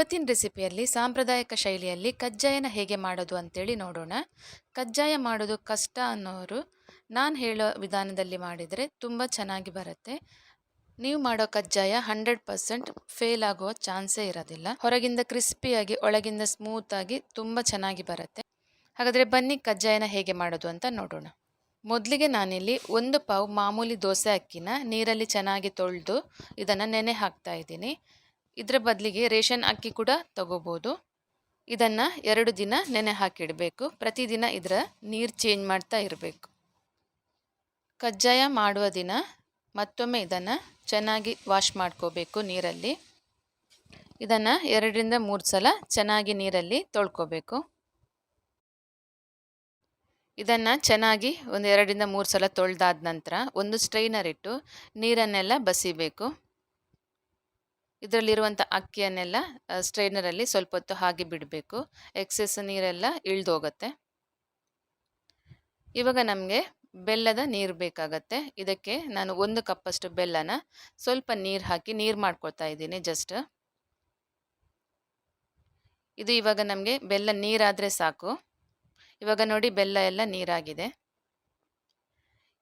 ಇವತ್ತಿನ ರೆಸಿಪಿಯಲ್ಲಿ, ಸಾಂಪ್ರದಾಯಿಕ ಶೈಲಿಯಲ್ಲಿ ಕಜ್ಜಾಯನ ಹೇಗೆ ಮಾಡೋದು ಅಂತೇಳಿ ನೋಡೋಣ. ಕಜ್ಜಾಯ ಮಾಡೋದು ಕಷ್ಟ ಅನ್ನೋರು ನಾನು ಹೇಳೋ ವಿಧಾನದಲ್ಲಿ ಮಾಡಿದರೆ ತುಂಬ ಚೆನ್ನಾಗಿ ಬರುತ್ತೆ. ನೀವು ಮಾಡೋ ಕಜ್ಜಾಯ ಹಂಡ್ರೆಡ್ ಪರ್ಸೆಂಟ್ ಫೇಲ್ ಆಗೋ ಚಾನ್ಸೇ ಇರೋದಿಲ್ಲ. ಹೊರಗಿಂದ ಕ್ರಿಸ್ಪಿಯಾಗಿ, ಒಳಗಿಂದ ಸ್ಮೂತಾಗಿ ತುಂಬ ಚೆನ್ನಾಗಿ ಬರುತ್ತೆ. ಹಾಗಾದರೆ ಬನ್ನಿ ಕಜ್ಜಾಯನ ಹೇಗೆ ಮಾಡೋದು ಅಂತ ನೋಡೋಣ. ಮೊದಲಿಗೆ ನಾನಿಲ್ಲಿ ಒಂದು ಪಾವು ಮಾಮೂಲಿ ದೋಸೆ ಅಕ್ಕಿನ ನೀರಲ್ಲಿ ಚೆನ್ನಾಗಿ ತೊಳೆದು ಇದನ್ನು ನೆನೆ ಹಾಕ್ತಾ ಇದ್ದೀನಿ. ಇದರ ಬದಲಿಗೆ ರೇಷನ್ ಅಕ್ಕಿ ಕೂಡ ತಗೋಬೋದು. ಇದನ್ನು ಎರಡು ದಿನ ನೆನೆ ಹಾಕಿಡಬೇಕು. ಪ್ರತಿದಿನ ಇದರ ನೀರು ಚೇಂಜ್ ಮಾಡ್ತಾ ಇರಬೇಕು. ಕಜ್ಜಾಯ ಮಾಡುವ ದಿನ ಮತ್ತೊಮ್ಮೆ ಇದನ್ನು ಚೆನ್ನಾಗಿ ವಾಶ್ ಮಾಡ್ಕೋಬೇಕು ನೀರಲ್ಲಿ. ಇದನ್ನು ಎರಡರಿಂದ ಮೂರು ಸಲ ಚೆನ್ನಾಗಿ ನೀರಲ್ಲಿ ತೊಳ್ಕೋಬೇಕು. ಇದನ್ನು ಚೆನ್ನಾಗಿ ಒಂದು ಎರಡರಿಂದ ಮೂರು ಸಲ ತೊಳೆದಾದ ನಂತರ ಒಂದು ಸ್ಟ್ರೈನರ್ ಇಟ್ಟು ನೀರನ್ನೆಲ್ಲ ಬಸಿಬೇಕು. ಇದರಲ್ಲಿರುವಂಥ ಅಕ್ಕಿಯನ್ನೆಲ್ಲ ಸ್ಟ್ರೈನರಲ್ಲಿ ಸ್ವಲ್ಪ ಹೊತ್ತು ಹಾಗೆ ಬಿಡಬೇಕು. ಎಕ್ಸೆಸ್ ನೀರೆಲ್ಲ ಇಳಿದೋಗತ್ತೆ. ಇವಾಗ ನಮಗೆ ಬೆಲ್ಲದ ನೀರು ಬೇಕಾಗತ್ತೆ. ಇದಕ್ಕೆ ನಾನು ಒಂದು ಕಪ್ಪಷ್ಟು ಬೆಲ್ಲನ ಸ್ವಲ್ಪ ನೀರು ಹಾಕಿ, ನೀರು ಮಾಡ್ಕೊಳ್ತಾ ಇದ್ದೀನಿ ಜಸ್ಟ್. ಇದು ಇವಾಗ ನಮಗೆ ಬೆಲ್ಲ ನೀರಾದರೆ ಸಾಕು. ಇವಾಗ ನೋಡಿ ಬೆಲ್ಲ ಎಲ್ಲ ನೀರಾಗಿದೆ.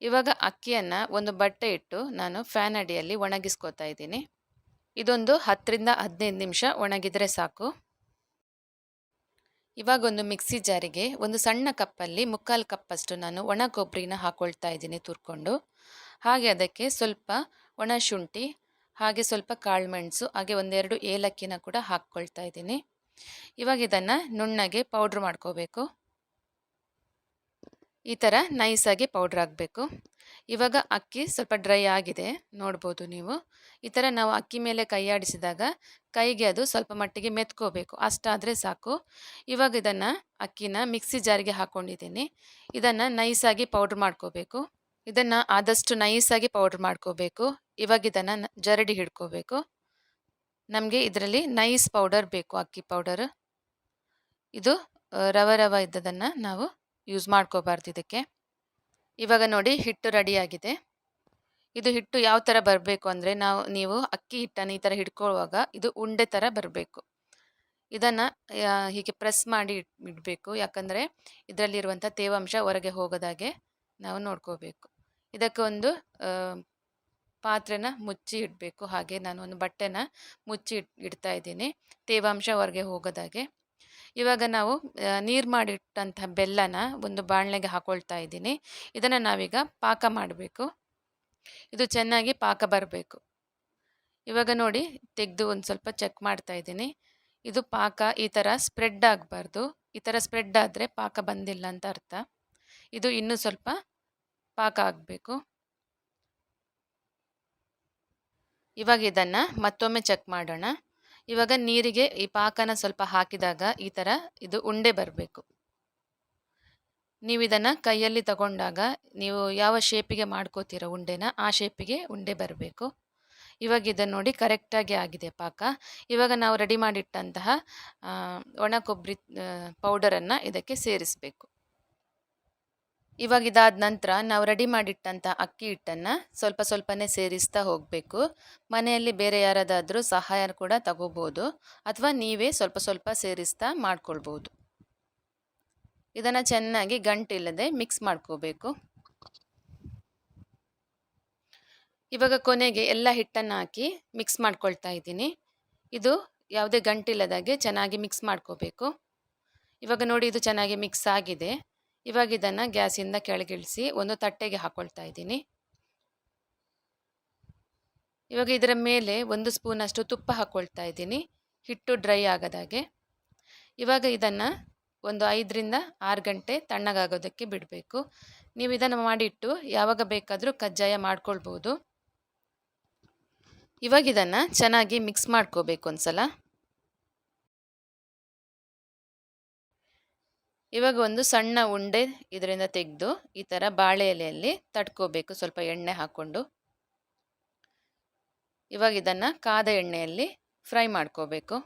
ಇವಾಗ ಅಕ್ಕಿಯನ್ನು ಒಂದು ಬಟ್ಟೆ ಇಟ್ಟು ನಾನು ಫ್ಯಾನ್ ಅಡಿಯಲ್ಲಿ ಒಣಗಿಸ್ಕೋತಾ ಇದ್ದೀನಿ. ಇದೊಂದು ಹತ್ತರಿಂದ ಹದಿನೈದು ನಿಮಿಷ ಒಣಗಿದರೆ ಸಾಕು. ಇವಾಗ ಒಂದು ಮಿಕ್ಸಿ ಜಾರಿಗೆ ಒಂದು ಸಣ್ಣ ಕಪ್ಪಲ್ಲಿ ಮುಕ್ಕಾಲು ಕಪ್ಪಷ್ಟು ನಾನು ಒಣ ಕೊಬ್ಬರಿನ ಹಾಕ್ಕೊಳ್ತಾ ಇದ್ದೀನಿ ತುರ್ಕೊಂಡು. ಹಾಗೆ ಅದಕ್ಕೆ ಸ್ವಲ್ಪ ಒಣ ಶುಂಠಿ, ಹಾಗೆ ಸ್ವಲ್ಪ ಕಾಳುಮೆಣಸು, ಹಾಗೆ ಒಂದೆರಡು ಏಲಕ್ಕಿನ ಕೂಡ ಹಾಕ್ಕೊಳ್ತಾ ಇದ್ದೀನಿ. ಇವಾಗ ಇದನ್ನು ನುಣ್ಣಗೆ ಪೌಡ್ರ್ ಮಾಡ್ಕೋಬೇಕು. ಈ ಥರ ನೈಸಾಗಿ ಪೌಡ್ರ್ ಆಗಬೇಕು ಇವಾಗ ಅಕ್ಕಿ ಸ್ವಲ್ಪ ಡ್ರೈ ಆಗಿದೆ, ನೋಡ್ಬೋದು ನೀವು. ಈ ಥರ ನಾವು ಅಕ್ಕಿ ಮೇಲೆ ಕೈಯಾಡಿಸಿದಾಗ ಕೈಗೆ ಅದು ಸ್ವಲ್ಪ ಮಟ್ಟಿಗೆ ಮೆತ್ಕೋಬೇಕು, ಅಷ್ಟಾದರೆ ಸಾಕು. ಇವಾಗ ಇದನ್ನು ಅಕ್ಕಿನ ಮಿಕ್ಸಿ ಜಾರಿಗೆ ಹಾಕ್ಕೊಂಡಿದ್ದೀನಿ ಇದನ್ನು ನೈಸಾಗಿ ಪೌಡ್ರ್ ಮಾಡ್ಕೋಬೇಕು. ಇದನ್ನು ಆದಷ್ಟು ನೈಸಾಗಿ ಪೌಡ್ರ್ ಮಾಡ್ಕೋಬೇಕು. ಇವಾಗ ಇದನ್ನು ಜರಡಿ ಹಿಡ್ಕೋಬೇಕು. ನಮಗೆ ಇದರಲ್ಲಿ ನೈಸ್ ಪೌಡರ್ ಬೇಕು, ಅಕ್ಕಿ ಪೌಡರ್ ಇದು ರವ ರವ ಇದ್ದದನ್ನು ನಾವು ಯೂಸ್ ಮಾಡ್ಕೋಬಾರ್ದು ಇದಕ್ಕೆ. ಇವಾಗ ನೋಡಿ ಹಿಟ್ಟು ರೆಡಿಯಾಗಿದೆ ಇದು ಹಿಟ್ಟು ಯಾವ ಥರ ಬರಬೇಕು ಅಂದರೆ ನಾವು, ನೀವು ಅಕ್ಕಿ ಹಿಟ್ಟನ್ನು ಈ ಥರ ಹಿಡ್ಕೊಳ್ಳುವಾಗ ಇದು ಉಂಡೆ ಥರ ಬರಬೇಕು. ಇದನ್ನು ಹೀಗೆ ಪ್ರೆಸ್ ಮಾಡಿ ಇಡಬೇಕು. ಯಾಕಂದರೆ ಇದರಲ್ಲಿರುವಂಥ ತೇವಾಂಶ ಹೊರಗೆ ಹೋಗೋದಾಗೆ ನಾವು ನೋಡ್ಕೋಬೇಕು. ಇದಕ್ಕೆ ಒಂದು ಪಾತ್ರೆನ ಮುಚ್ಚಿ ಇಡಬೇಕು. ಹಾಗೆ ನಾನು ಒಂದು ಬಟ್ಟೆನ ಮುಚ್ಚಿ ಇಡ್ತಾ ಇದ್ದೀನಿ. ತೇವಾಂಶ ಹೊರಗೆ ಹೋಗೋದಾಗೆ. ಇವಾಗ ನಾವು ನೀರು ಮಾಡಿಟ್ಟಂತಹ ಬೆಲ್ಲನ ಒಂದು ಬಾಣಲೆಗೆ ಹಾಕೊಳ್ತಾ ಇದ್ದೀನಿ. ಇದನ್ನು ನಾವೀಗ ಪಾಕ ಮಾಡಬೇಕು. ಇದು ಚೆನ್ನಾಗಿ ಪಾಕ ಬರಬೇಕು. ಇವಾಗ ನೋಡಿ, ತೆಗೆದು ಒಂದು ಸ್ವಲ್ಪ ಚೆಕ್ ಮಾಡ್ತಾ ಇದ್ದೀನಿ. ಇದು ಪಾಕ ಈ ಥರ ಸ್ಪ್ರೆಡ್ ಆಗಬಾರ್ದು. ಈ ಥರ ಸ್ಪ್ರೆಡ್ ಆದರೆ ಪಾಕ ಬಂದಿಲ್ಲ ಅಂತ ಅರ್ಥ. ಇದು ಇನ್ನೂ ಸ್ವಲ್ಪ ಪಾಕ ಆಗಬೇಕು. ಇವಾಗ ಇದನ್ನು ಮತ್ತೊಮ್ಮೆ ಚೆಕ್ ಮಾಡೋಣ. ಇವಾಗ ನೀರಿಗೆ ಈ ಪಾಕನ ಸ್ವಲ್ಪ ಹಾಕಿದಾಗ ಈ ಥರ ಇದು ಉಂಡೆ ಬರಬೇಕು. ನೀವು ಇದನ್ನು ಕೈಯಲ್ಲಿ ತಗೊಂಡಾಗ ನೀವು ಯಾವ ಶೇಪಿಗೆ ಮಾಡ್ಕೋತೀರ ಉಂಡೆನ ಆ ಶೇಪಿಗೆ ಉಂಡೆ ಬರಬೇಕು. ಇವಾಗ ಇದನ್ನು ನೋಡಿ ಕರೆಕ್ಟಾಗಿ ಆಗಿದೆ ಪಾಕ. ಇವಾಗ ನಾವು ರೆಡಿ ಮಾಡಿಟ್ಟಂತಹ ಒಣ ಕೊಬ್ಬರಿ ಪೌಡರನ್ನು ಇದಕ್ಕೆ ಸೇರಿಸಬೇಕು. ಇವಾಗ ಇದಾದ ನಂತರ ನಾವು ರೆಡಿ ಮಾಡಿಟ್ಟಂಥ ಅಕ್ಕಿ ಹಿಟ್ಟನ್ನು ಸ್ವಲ್ಪ ಸ್ವಲ್ಪನೇ ಸೇರಿಸ್ತಾ ಹೋಗಬೇಕು. ಮನೆಯಲ್ಲಿ ಬೇರೆ ಯಾರದಾದರೂ ಸಹಾಯ ಕೂಡ ತಗೋಬೋದು ಅಥವಾ ನೀವೇ ಸ್ವಲ್ಪ ಸ್ವಲ್ಪ ಸೇರಿಸ್ತಾ ಮಾಡ್ಕೊಳ್ಬೋದು. ಇದನ್ನು ಚೆನ್ನಾಗಿ ಗಂಟಿಲ್ಲದೆ ಮಿಕ್ಸ್ ಮಾಡ್ಕೋಬೇಕು. ಇವಾಗ ಕೊನೆಗೆ ಎಲ್ಲ ಹಿಟ್ಟನ್ನು ಹಾಕಿ ಮಿಕ್ಸ್ ಮಾಡ್ಕೊಳ್ತಾ ಇದ್ದೀನಿ. ಇದು ಯಾವುದೇ ಗಂಟಿಲ್ಲದಾಗೆ ಚೆನ್ನಾಗಿ ಮಿಕ್ಸ್ ಮಾಡ್ಕೋಬೇಕು. ಇವಾಗ ನೋಡಿ ಇದು ಚೆನ್ನಾಗಿ ಮಿಕ್ಸ್ ಆಗಿದೆ. ಇವಾಗ ಇದನ್ನು ಗ್ಯಾಸಿಂದ ಕೆಳಗಿಳಿಸಿ ಒಂದು ತಟ್ಟೆಗೆ ಹಾಕೊಳ್ತಾ ಇದ್ದೀನಿ. ಇವಾಗ ಇದರ ಮೇಲೆ ಒಂದು ಸ್ಪೂನಷ್ಟು ತುಪ್ಪ ಹಾಕ್ಕೊಳ್ತಾ ಇದ್ದೀನಿ. ಹಿಟ್ಟು ಡ್ರೈ ಆಗದಾಗೆ ಇವಾಗ ಇದನ್ನು ಒಂದು ಐದರಿಂದ ಆರು ಗಂಟೆ ತಣ್ಣಗಾಗೋದಕ್ಕೆ ಬಿಡಬೇಕು. ನೀವು ಇದನ್ನು ಮಾಡಿಟ್ಟು ಯಾವಾಗ ಬೇಕಾದರೂ ಕಜ್ಜಾಯ ಮಾಡ್ಕೊಳ್ಬೋದು. ಇವಾಗ ಇದನ್ನು ಚೆನ್ನಾಗಿ ಮಿಕ್ಸ್ ಮಾಡ್ಕೋಬೇಕು ಒಂದು ಸಲ ಇವಾಗ ಒಂದು ಸಣ್ಣ ಉಂಡೆ ಇದರಿಂದ ತೆಗೆದು ಈ ಥರ ಬಾಳೆ ಎಲೆಯಲ್ಲಿ ತಟ್ಕೋಬೇಕು, ಸ್ವಲ್ಪ ಎಣ್ಣೆ ಹಾಕ್ಕೊಂಡು. ಇವಾಗ ಇದನ್ನು ಕಾದ ಎಣ್ಣೆಯಲ್ಲಿ ಫ್ರೈ ಮಾಡ್ಕೋಬೇಕು.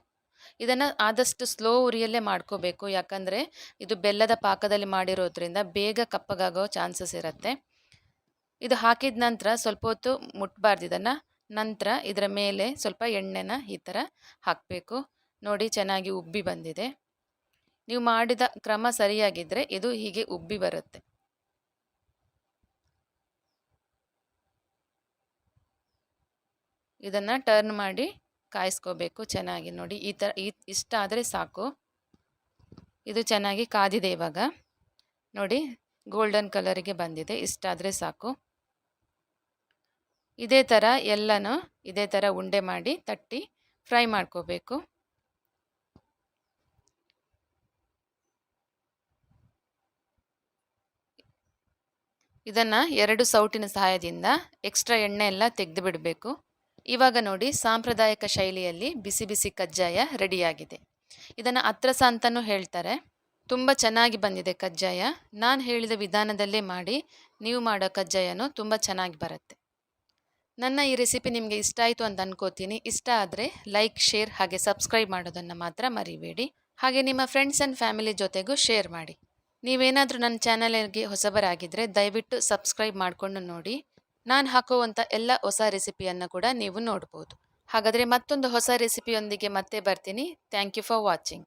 ಇದನ್ನು ಆದಷ್ಟು ಸ್ಲೋ ಉರಿಯಲ್ಲೇ ಮಾಡ್ಕೋಬೇಕು, ಯಾಕಂದರೆ ಇದು ಬೆಲ್ಲದ ಪಾಕದಲ್ಲಿ ಮಾಡಿರೋದ್ರಿಂದ ಬೇಗ ಕಪ್ಪಗಾಗೋ ಚಾನ್ಸಸ್ ಇರುತ್ತೆ. ಇದು ಹಾಕಿದ ನಂತರ ಸ್ವಲ್ಪ ಹೊತ್ತು ಮುಟ್ಬಾರ್ದು ಇದನ್ನು. ನಂತರ ಇದರ ಮೇಲೆ ಸ್ವಲ್ಪ ಎಣ್ಣೆನ ಈ ಥರ ಹಾಕಬೇಕು. ನೋಡಿ ಚೆನ್ನಾಗಿ ಉಬ್ಬಿ ಬಂದಿದೆ. ನೀವು ಮಾಡಿದ ಕ್ರಮ ಸರಿಯಾಗಿದ್ದರೆ ಇದು ಹೀಗೆ ಉಬ್ಬಿ ಬರುತ್ತೆ. ಇದನ್ನು ಟರ್ನ್ ಮಾಡಿ ಕಾಯಿಸ್ಕೋಬೇಕು ಚೆನ್ನಾಗಿ ನೋಡಿ. ಈ ಥರ ಈ ಇಷ್ಟ ಆದರೆ ಸಾಕು. ಇದು ಚೆನ್ನಾಗಿ ಕಾದಿದೆ ಇವಾಗ. ನೋಡಿ ಗೋಲ್ಡನ್ ಕಲರಿಗೆ ಬಂದಿದೆ. ಇಷ್ಟಾದರೆ ಸಾಕು. ಇದೇ ಥರ ಎಲ್ಲನೂ ಇದೇ ಥರ ಉಂಡೆ ಮಾಡಿ ತಟ್ಟಿ ಫ್ರೈ ಮಾಡ್ಕೋಬೇಕು. ಇದನ್ನು ಎರಡು ಸೌಟಿನ ಸಹಾಯದಿಂದ ಎಕ್ಸ್ಟ್ರಾ ಎಣ್ಣೆ ಎಲ್ಲ ತೆಗೆದು ಬಿಡಬೇಕು. ಇವಾಗ ನೋಡಿ ಸಾಂಪ್ರದಾಯಿಕ ಶೈಲಿಯಲ್ಲಿ ಬಿಸಿ ಬಿಸಿ ಕಜ್ಜಾಯ ರೆಡಿಯಾಗಿದೆ. ಇದನ್ನು ಅತ್ರಸ ಅಂತಲೂ ಹೇಳ್ತಾರೆ. ತುಂಬ ಚೆನ್ನಾಗಿ ಬಂದಿದೆ ಕಜ್ಜಾಯ. ನಾನು ಹೇಳಿದ ವಿಧಾನದಲ್ಲೇ ಮಾಡಿ ನೀವು ಮಾಡೋ ಕಜ್ಜಾಯನೂ ತುಂಬ ಚೆನ್ನಾಗಿ ಬರುತ್ತೆ. ನನ್ನ ಈ ರೆಸಿಪಿ ನಿಮಗೆ ಇಷ್ಟ ಆಯಿತು ಅಂತ ಅನ್ಕೋತೀನಿ. ಇಷ್ಟ ಆದರೆ ಲೈಕ್, ಶೇರ್ ಹಾಗೆ ಸಬ್ಸ್ಕ್ರೈಬ್ ಮಾಡೋದನ್ನು ಮಾತ್ರ ಮರಿಬೇಡಿ. ಹಾಗೆ ನಿಮ್ಮ ಫ್ರೆಂಡ್ಸ್ ಆ್ಯಂಡ್ ಫ್ಯಾಮಿಲಿ ಜೊತೆಗೂ ಶೇರ್ ಮಾಡಿ. ನೀವೇನಾದರೂ ನನ್ನ ಚಾನಲ್ಗೆ ಹೊಸಬರಾಗಿದ್ದರೆ ದಯವಿಟ್ಟು ಸಬ್ಸ್ಕ್ರೈಬ್ ಮಾಡಿಕೊಂಡು ನೋಡಿ. ನಾನು ಹಾಕುವಂಥ ಎಲ್ಲ ಹೊಸ ರೆಸಿಪಿಯನ್ನು ಕೂಡ ನೀವು ನೋಡ್ಬೋದು. ಹಾಗಾದರೆ ಮತ್ತೊಂದು ಹೊಸ ರೆಸಿಪಿಯೊಂದಿಗೆ ಮತ್ತೆ ಬರ್ತೀನಿ. Thank you for watching.